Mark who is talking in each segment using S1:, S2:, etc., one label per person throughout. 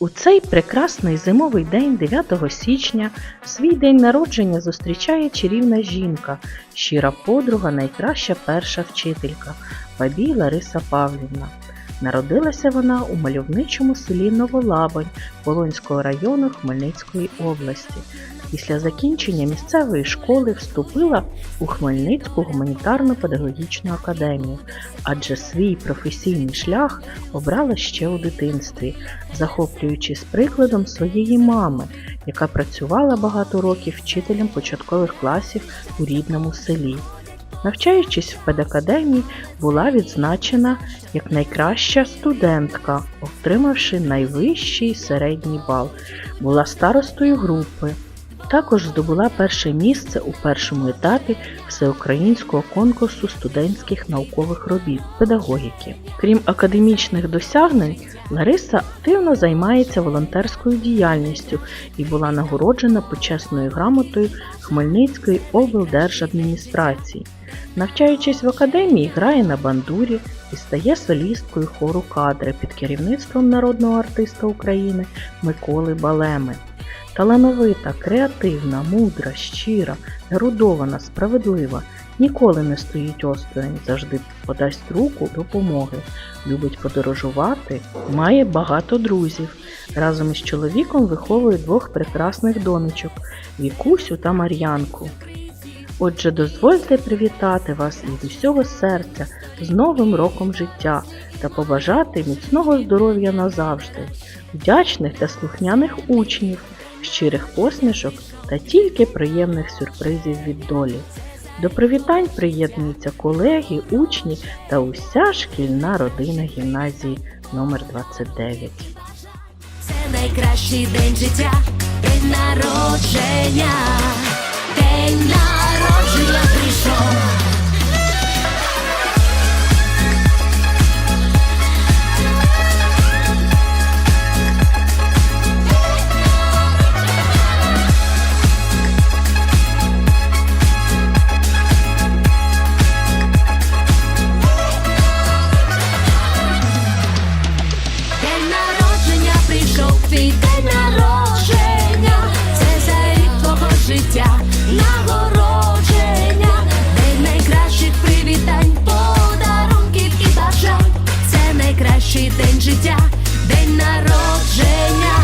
S1: У цей прекрасний зимовий день, 9 січня, свій день народження зустрічає чарівна жінка, щира подруга, найкраща перша вчителька Бабій Лариса Павлівна. Народилася вона у мальовничому селі Новолабань Волонського району Хмельницької області. Після закінчення місцевої школи вступила у Хмельницьку гуманітарно-педагогічну академію, адже свій професійний шлях обрала ще у дитинстві, захоплюючись прикладом своєї мами, яка працювала багато років вчителем початкових класів у рідному селі. Навчаючись в педакадемії, була відзначена як найкраща студентка, отримавши найвищий середній бал. Була старостою групи. Також здобула перше місце у першому етапі всеукраїнського конкурсу студентських наукових робіт педагогіки. Крім академічних досягнень, Лариса активно займається волонтерською діяльністю і була нагороджена почесною грамотою Хмельницької облдержадміністрації. Навчаючись в академії, грає на бандурі і стає солісткою хору кадри під керівництвом народного артиста України Миколи Балеми. Талановита, креативна, мудра, щира, ерудована, справедлива, ніколи не стоїть осторонь, завжди подасть руку допомоги, любить подорожувати, має багато друзів. Разом із чоловіком виховує двох прекрасних донечок Вікусю та Мар'янку. Отже, дозвольте привітати вас від усього серця з Новим роком життя та побажати міцного здоров'я назавжди, вдячних та слухняних учнів, щирих посмішок та тільки приємних сюрпризів від долі. До привітань приєднуються колеги, учні та уся шкільна родина гімназії номер 29
S2: Це найкращий день життя, день народження, твій день народження, це за рік твого життя, нагородження, день найкращих привітань, подарунків і бажань, це найкращий день життя, день народження,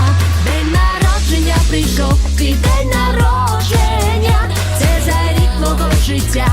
S2: день народження прийшов, твій день народження, це за рік твого життя.